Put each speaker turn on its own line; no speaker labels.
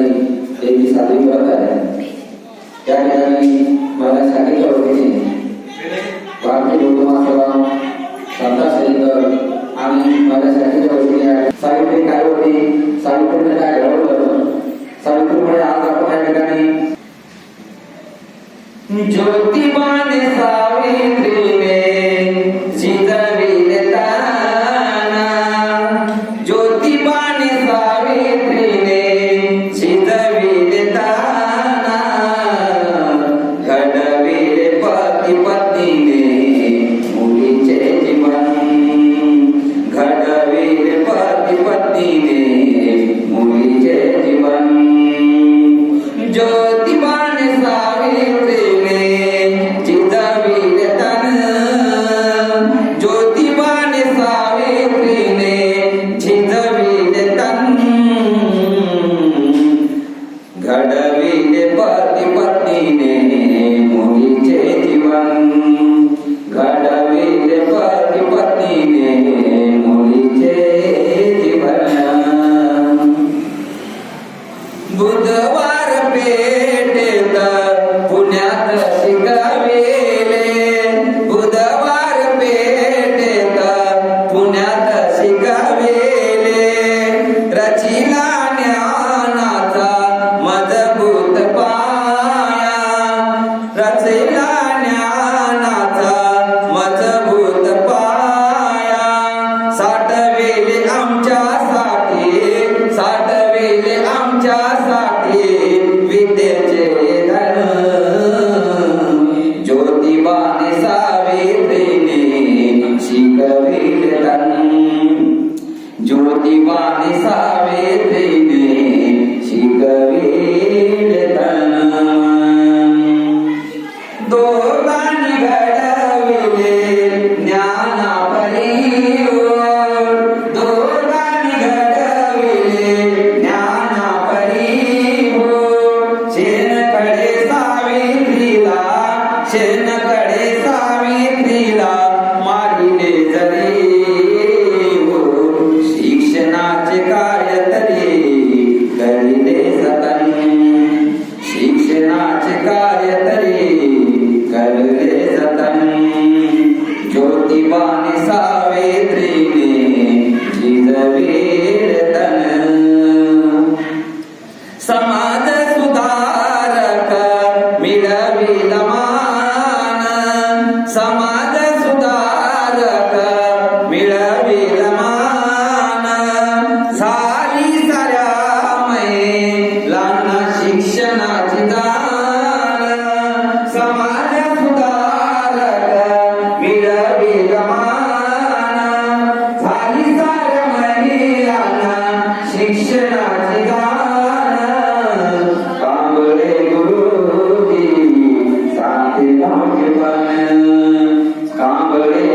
जी एक की शादी हुआ था क्या क्या जी महाराज शादी का होते हैं वहाँ के लोग वहाँ सत्ता से आने महाराज शादी का होते हैं। सावित्री काय होती सावित्री में काय घडवलं सावित्री मुळे आज आपण या ठिकाणी ज्योतिबाने सावित्री पुण्यात ज्योतिबाने सावित्रीने शिकविले धन दोघांनी घडविले ज्ञानापरी दोघांनी घडविले ज्ञानापरी शेणकडे सावित्रीला शेणकडे ಕಾರ್ಯ Gloria